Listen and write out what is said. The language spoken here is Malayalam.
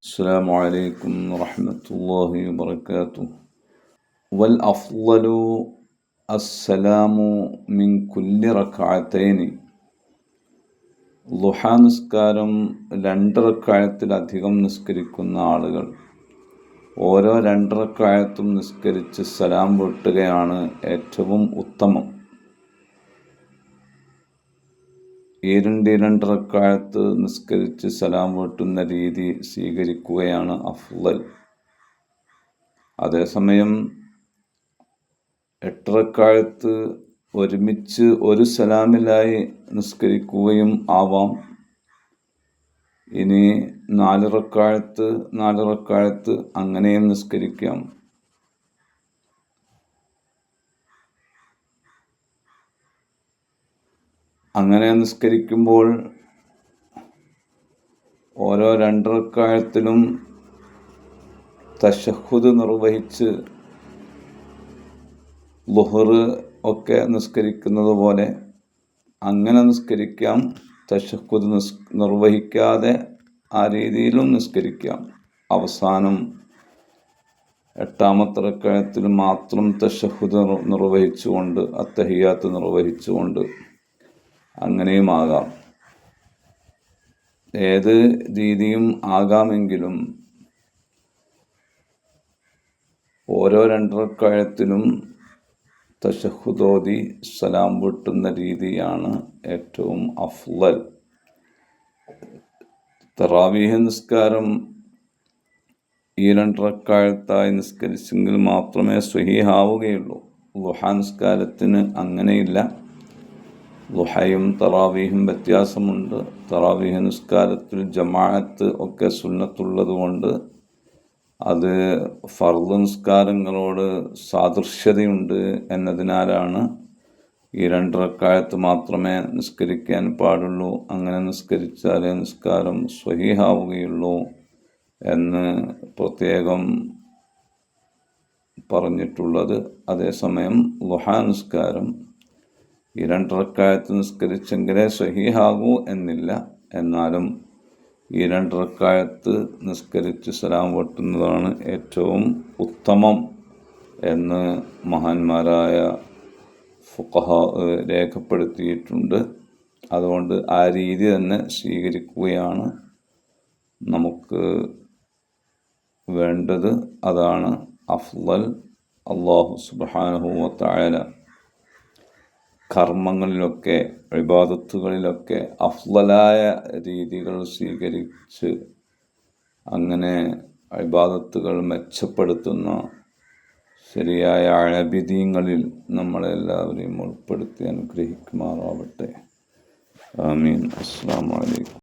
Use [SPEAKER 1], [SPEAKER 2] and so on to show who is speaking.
[SPEAKER 1] السلام عليكم ورحمة الله وبركاته والأفضل السلام من كل ركعتين ലുഹാ നിസ്കാരം രണ്ട് റക്കായത്തിലധികം നിസ്കരിക്കുന്ന ആളുകൾ ഓരോ രണ്ട് റക്കായത്തും നിസ്കരിച്ച് സലാം വീട്ടുകയാണ് ഏറ്റവും ഉത്തമം ഈരണ്ട് രണ്ട് റക്കായത്ത് നിസ്കരിച്ച് സലാം വീട്ടുന്ന രീതി സ്വീകരിക്കുകയാണ് അഫ്ലൽ അതേസമയം എട്ടറക്കാലത്ത് ഒരുമിച്ച് ഒരു സലാമിലായി നിസ്കരിക്കുകയും ആവാം. ഇനി നാലിറക്കാലത്ത് നാലിറക്കാലത്ത് അങ്ങനെയും നിസ്കരിക്കാം. അങ്ങനെ നിസ്കരിക്കുമ്പോൾ ഓരോ രണ്ടറക്കാലത്തിലും തശഹുദ് നിർവഹിച്ച് ലുഹർ ഒക്കെ നിസ്കരിക്കുന്നത് പോലെ അങ്ങനെ നിസ്കരിക്കാം തശഹുദ് നിസ് നിർവഹിക്കാതെ ആ രീതിയിലും നിസ്കരിക്കാം. അവസാനം എട്ടാമത്തെ റക്കായത്തിൽ മാത്രം തശഹുദ് നിർവഹിച്ചുകൊണ്ട് അത്തഹിയാത്ത് നിർവഹിച്ചുകൊണ്ട് അങ്ങനെയുമാകാം. ഏത് രീതിയും ആകാമെങ്കിലും ഓരോ രണ്ടരക്കാഴത്തിലും തശഹുദോതി സലാം വിട്ടുന്ന രീതിയാണ് ഏറ്റവും അഫ്ലൽ. തറാവീഹ നിസ്കാരം ഈ രണ്ടരക്കാലത്തായി നിസ്കരിച്ചെങ്കിൽ മാത്രമേ സ്വഹീഹാവുകയുള്ളൂ. ലുഹാ നിസ്കാരത്തിന് അങ്ങനെയില്ല. ലുഹയും തറാവീഹും വ്യത്യാസമുണ്ട്. തറാവീഹ നിസ്കാരത്തിൽ ജമാഅത്ത് ഒക്കെ സുന്നത്തുള്ളതുകൊണ്ട് അത് ഫർദ് നിസ്കാരങ്ങളോട് സാദൃശ്യതയുണ്ട് എന്നതിനാലാണ് ഈ രണ്ടരക്കാലത്ത് മാത്രമേ നിസ്കരിക്കാൻ പാടുള്ളൂ. അങ്ങനെ നിസ്കരിച്ചാലേ നിസ്കാരം സ്വഹീഹാവുകയുള്ളൂ എന്ന് പ്രത്യേകം പറഞ്ഞിട്ടുള്ളത്. അതേസമയം ലുഹാ നിസ്കാരം ഈ രണ്ടറക്കായത്ത് നിസ്കരിച്ചെങ്കിലേ സഹിഹാകൂ എന്നില്ല. എന്നാലും ഈ രണ്ടറക്കായത്ത് നിസ്കരിച്ച് സലാം വെട്ടുന്നതാണ് ഏറ്റവും ഉത്തമം എന്ന് മഹാന്മാരായ ഫുഖഹ രേഖപ്പെടുത്തിയിട്ടുണ്ട്. അതുകൊണ്ട് ആ രീതി തന്നെ സ്വീകരിക്കുകയാണ് നമുക്ക് വേണ്ടത്. അതാണ് അഫ്ലൽ അള്ളാഹു സുബാനഹുവ തായാല കർമ്മങ്ങളിലൊക്കെ വിവാദത്തുകളിലൊക്കെ അഫ്ലലായ രീതികൾ സ്വീകരിച്ച് അങ്ങനെ വിവാദത്തുകൾ മെച്ചപ്പെടുത്തുന്ന ശരിയായ അഴബിദീങ്ങളിൽ നമ്മളെല്ലാവരെയും ഉൾപ്പെടുത്തി അനുഗ്രഹിക്കുമാറാവട്ടെ. ആമീൻ. അസ്സാം വലൈക്കും